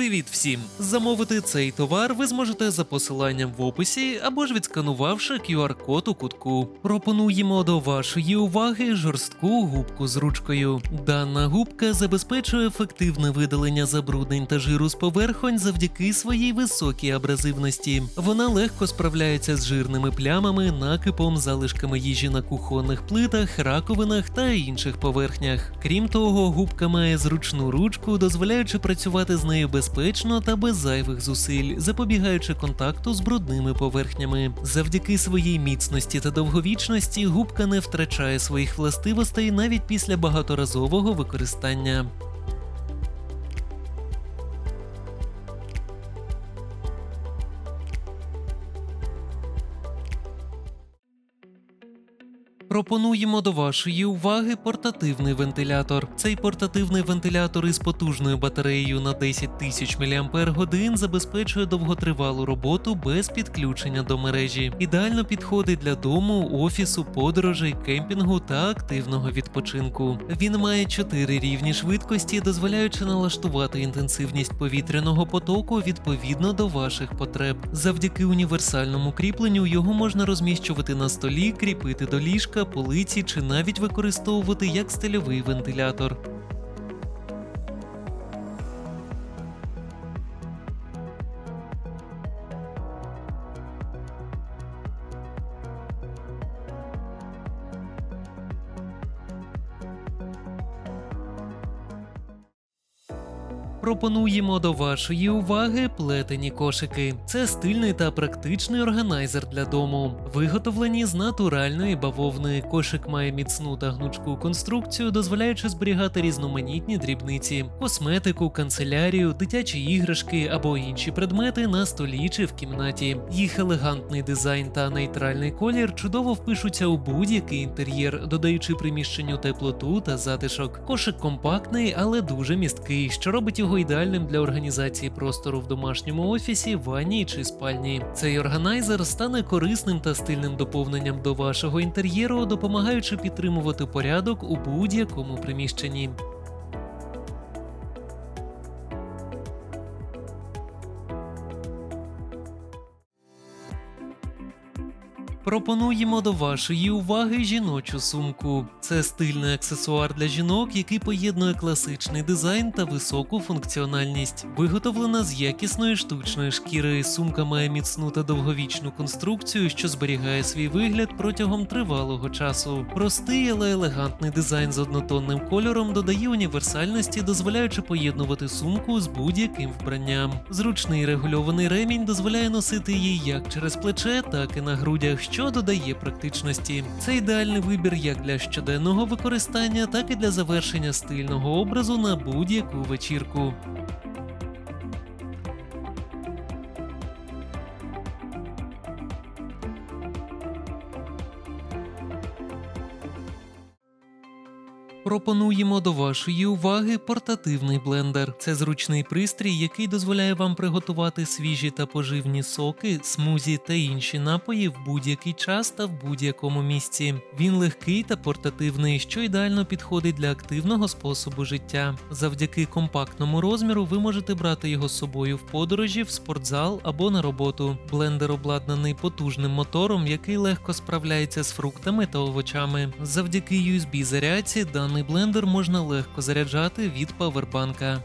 Привіт всім! Замовити цей товар ви зможете за посиланням в описі або ж відсканувавши QR-код у кутку. Пропонуємо до вашої уваги жорстку губку з ручкою. Дана губка забезпечує ефективне видалення забруднень та жиру з поверхонь завдяки своїй високій абразивності. Вона легко справляється з жирними плямами, накипом, залишками їжі на кухонних плитах, раковинах та інших поверхнях. Крім того, губка має зручну ручку, дозволяючи працювати з нею безпечно та без зайвих зусиль, запобігаючи контакту з брудними поверхнями. Завдяки своїй міцності та довговічності губка не втрачає своїх властивостей навіть після багаторазового використання. Пропонуємо до вашої уваги портативний вентилятор. Цей портативний вентилятор із потужною батареєю на 10 тисяч мАч забезпечує довготривалу роботу без підключення до мережі. Ідеально підходить для дому, офісу, подорожей, кемпінгу та активного відпочинку. Він має 4 рівні швидкості, дозволяючи налаштувати інтенсивність повітряного потоку відповідно до ваших потреб. Завдяки універсальному кріпленню його можна розміщувати на столі, кріпити до ліжка, полиці чи навіть використовувати як стильовий вентилятор. Пропонуємо до вашої уваги плетені кошики. Це стильний та практичний органайзер для дому. Виготовлені з натуральної бавовни. Кошик має міцну та гнучку конструкцію, дозволяючи зберігати різноманітні дрібниці, косметику, канцелярію, дитячі іграшки або інші предмети на столі чи в кімнаті. Їх елегантний дизайн та нейтральний колір чудово впишуться у будь-який інтер'єр, додаючи приміщенню теплоту та затишок. Кошик компактний, але дуже місткий, що робить його ідеальним для організації простору в домашньому офісі, ванні чи спальні. Цей органайзер стане корисним та стильним доповненням до вашого інтер'єру, допомагаючи підтримувати порядок у будь-якому приміщенні. Пропонуємо до вашої уваги жіночу сумку. Це стильний аксесуар для жінок, який поєднує класичний дизайн та високу функціональність. Виготовлена з якісної штучної шкіри. Сумка має міцну та довговічну конструкцію, що зберігає свій вигляд протягом тривалого часу. Простий, але елегантний дизайн з однотонним кольором додає універсальності, дозволяючи поєднувати сумку з будь-яким вбранням. Зручний регульований ремінь дозволяє носити її як через плече, так і на грудях що додає практичності. Це ідеальний вибір як для щоденного використання, так і для завершення стильного образу на будь-яку вечірку. Пропонуємо до вашої уваги портативний блендер. Це зручний пристрій, який дозволяє вам приготувати свіжі та поживні соки, смузі та інші напої в будь-який час та в будь-якому місці. Він легкий та портативний, що ідеально підходить для активного способу життя. Завдяки компактному розміру ви можете брати його з собою в подорожі, в спортзал або на роботу. Блендер обладнаний потужним мотором, який легко справляється з фруктами та овочами. Завдяки USB зарядці даний блендер можна легко заряджати від павербанка.